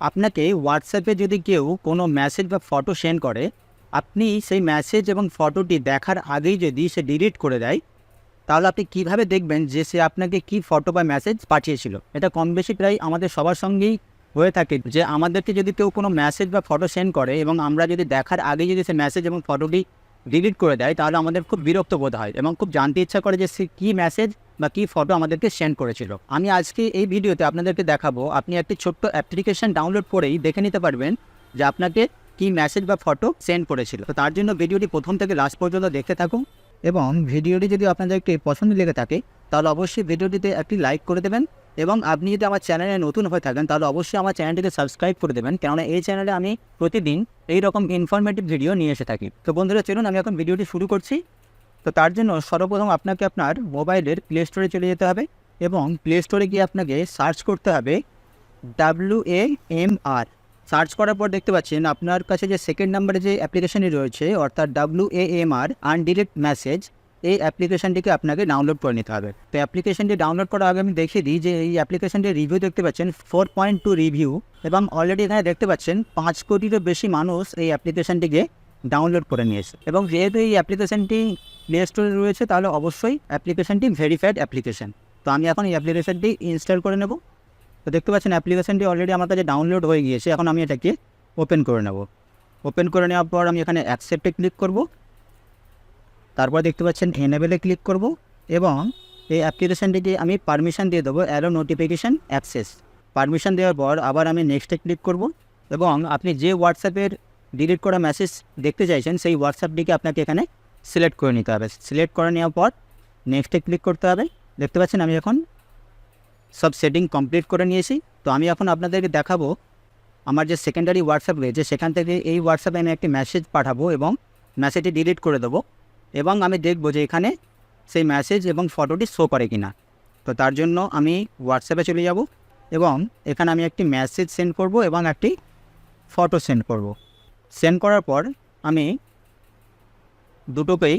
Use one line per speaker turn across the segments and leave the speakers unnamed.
আপনাকে হোয়াটসঅ্যাপে যদি কেউ কোনো মেসেজ বা ফটো সেন্ড করে, আপনি সেই মেসেজ এবং ফটোটি দেখার আগেই যদি সে ডিলিট করে দেয়, তাহলে আপনি কীভাবে দেখবেন যে সে আপনাকে কি ফটো বা মেসেজ পাঠিয়েছিল? এটা কম বেশি প্রায় আমাদের সবার সঙ্গেই হয়ে থাকে যে আমাদেরকে যদি কেউ কোনো মেসেজ বা ফটো সেন্ড করে এবং আমরা যদি দেখার আগে যদি সে মেসেজ এবং ফটোটি ডিলিট করে দেয়, তাহলে আমাদের খুব বিরক্ত বোধ হয় এবং খুব জানতে ইচ্ছা করে যে সে কী মেসেজ বা কী ফটো আমাদেরকে সেন্ড করেছিল। আমি আজকে এই ভিডিওতে আপনাদেরকে দেখাবো, আপনি একটি ছোট্ট অ্যাপ্লিকেশন ডাউনলোড করেই দেখে নিতে পারবেন যে আপনাকে কী মেসেজ বা ফটো সেন্ড করেছিল। তো তার জন্য ভিডিওটি প্রথম থেকে লাস্ট পর্যন্ত দেখতে থাকুন এবং ভিডিওটি যদি আপনাদের একটি পছন্দ লেগে থাকে, তাহলে অবশ্যই ভিডিওটিতে একটি লাইক করে দেবেন। এবং আপনি যদি আমার চ্যানেলে নতুন হয়ে থাকেন, তাহলে অবশ্যই আমার চ্যানেলটিকে সাবস্ক্রাইব করে দেবেন। কেননা এই চ্যানেলে আমি প্রতিদিন এই রকম ইনফরমেটিভ ভিডিও নিয়ে এসে থাকি। তো বন্ধুরা, চলুন আমি এখন ভিডিওটি শুরু করছি। তো তার জন্য সর্বপ্রথম আপনাকে আপনার মোবাইলের প্লে স্টোরে চলে যেতে হবে এবং প্লে স্টোরে গিয়ে আপনাকে সার্চ করতে হবে W A M R search করার পর দেখতে পাচ্ছেন, আপনার কাছে যে সেকেন্ড নাম্বারে যে অ্যাপ্লিকেশনটি রয়েছে, অর্থাৎ W A M R undelete message এই অ্যাপ্লিকেশনটিকে আপনাকে ডাউনলোড করে নিতে হবে। তো অ্যাপ্লিকেশনটি ডাউনলোড করার আগে আমি দেখিয়ে দিই যে এই অ্যাপ্লিকেশনটির রিভিউ দেখতে পাচ্ছেন ফোর পয়েন্ট টু রিভিউ এবং অলরেডি এখানে দেখতে পাচ্ছেন পাঁচ কোটিরও বেশি মানুষ এই অ্যাপ্লিকেশনটিকে ডাউনলোড করে নিয়েছে। এবং যেহেতু এই অ্যাপ্লিকেশনটি প্লে স্টোরে রয়েছে, তাহলে অবশ্যই অ্যাপ্লিকেশনটি ভেরিফাইড অ্যাপ্লিকেশন তো আমি এখন এই অ্যাপ্লিকেশনটি ইনস্টল করে নেব। তো দেখতে পাচ্ছেন অ্যাপ্লিকেশনটি অলরেডি আমার কাছে ডাউনলোড হয়ে গিয়েছে, এখন আমি এটাকে ওপেন করে নেব। ওপেন করে নেওয়ার পর আমি এখানে অ্যাকসেপ্টে ক্লিক করব। তারপর দেখতে পাচ্ছেন এনেবেলে ক্লিক করব এবং এই অ্যাপ্লিকেশনটিকে আমি পারমিশন দিয়ে দেবো অ্যারো নোটিফিকেশান অ্যাক্সেস পারমিশন দেওয়ার পর আবার আমি নেক্সটে ক্লিক করব এবং আপনি যে হোয়াটসঅ্যাপের ডিলিট করা মেসেজ দেখতে চাইছেন, সেই হোয়াটসঅ্যাপটিকে আপনাকে এখানে সিলেক্ট করে নিতে হবে। সিলেক্ট করে নেওয়ার পর নেক্সটে ক্লিক করতে হবে। দেখতে পাচ্ছেন আমি এখন সব সেটিং কমপ্লিট করে নিয়েছি। তো আমি এখন আপনাদেরকে দেখাবো আমার যে সেকেন্ডারি হোয়াটসঅ্যাপ রয়েছে, সেখান থেকে এই হোয়াটসঅ্যাপে আমি একটি মেসেজ পাঠাবো এবং মেসেজটি ডিলিট করে দেবো। এবং আমি দেখব যে এখানে সেই মেসেজ এবং ফটোটি শো করে কিনা। তো তার জন্য আমি হোয়াটসঅ্যাপে চলে যাব এবং এখানে আমি একটি মেসেজ সেন্ড করব এবং একটি ফটো সেন্ড করব। সেন্ড করার পর আমি দুটোকেই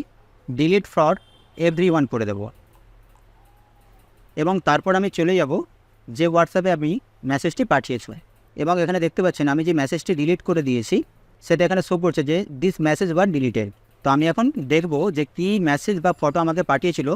ডিলিট ফর এভরি ওয়ান করে দেবো। এবং তারপর আমি চলে যাব যে হোয়াটসঅ্যাপে আমি মেসেজটি পাঠিয়েছি। এবং এখানে দেখতে পাচ্ছেন আমি যে মেসেজটি ডিলিট করে দিয়েছি, সেটা এখানে শো করছে যে দিস মেসেজ ওয়ার ডিলিটেড তো আমি এখন দেখব যে কী মেসেজ বা ফটো আমাকে পাঠিয়েছিল,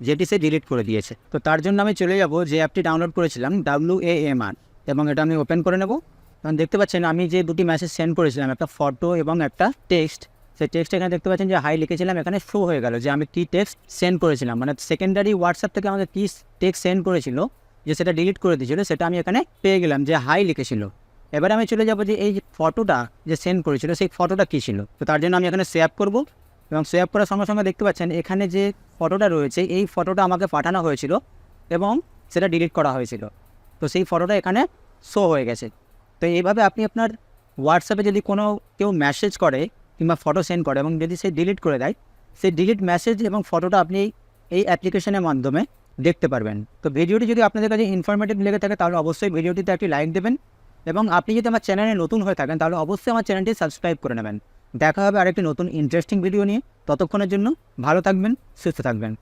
যেটি সে ডিলিট করে দিয়েছে। তো তার জন্য আমি চলে যাব যে অ্যাপটি ডাউনলোড করেছিলাম ডাব্লিউ এ এম আর এবং এটা আমি ওপেন করে নেব। কারণ দেখতে পাচ্ছেন, আমি যে দুটি মেসেজ সেন্ড করেছিলাম, একটা ফটো এবং একটা টেক্সট সেই টেক্সট এখানে দেখতে পাচ্ছেন যে হাই লিখেছিলাম, এখানে শো হয়ে গেল যে আমি কী টেক্সট সেন্ড করেছিলাম। মানে সেকেন্ডারি হোয়াটসঅ্যাপ থেকে আমাকে কী টেক্সট সেন্ড করেছিল, যে সেটা ডিলিট করে দিয়েছিল, সেটা আমি এখানে পেয়ে গেলাম যে হাই লিখেছিল। এবার আমি চলে যাব যে এই ফটোটা যে সেন্ড করেছিল, সেই ফটোটা কী ছিল? তো তার জন্য আমি এখানে সেভ করব এবং সেভ করার সঙ্গে সঙ্গে দেখতে পাচ্ছেন এখানে যে ফটোটা রয়েছে, এই ফটোটা আমাকে পাঠানো হয়েছিল এবং সেটা ডিলিট করা হয়েছিল। তো সেই ফটোটা এখানে শো হয়ে গেছে। তো এইভাবে আপনি আপনার হোয়াটসঅ্যাপে যদি কোনো কেউ মেসেজ করে কিংবা ফটো সেন্ড করে এবং যদি সে ডিলিট করে দেয়, সেই ডিলিট মেসেজ এবং ফটোটা আপনি এই অ্যাপ্লিকেশনের মাধ্যমে দেখতে পারবেন। তো ভিডিওটি যদি আপনাদের কাছে ইনফরমেটিভ লেগে থাকে, তাহলে অবশ্যই ভিডিওটিতে একটি লাইক দেবেন। এবং আপনি যদি আমার চ্যানেলে নতুন হয়ে থাকেন, তাহলে অবশ্যই আমার চ্যানেলটি সাবস্ক্রাইব করে নেবেন। দেখা হবে আরেকটি নতুন ইন্টারেস্টিং ভিডিও নিয়ে। ততক্ষণের জন্য ভালো থাকবেন, সুস্থ থাকবেন।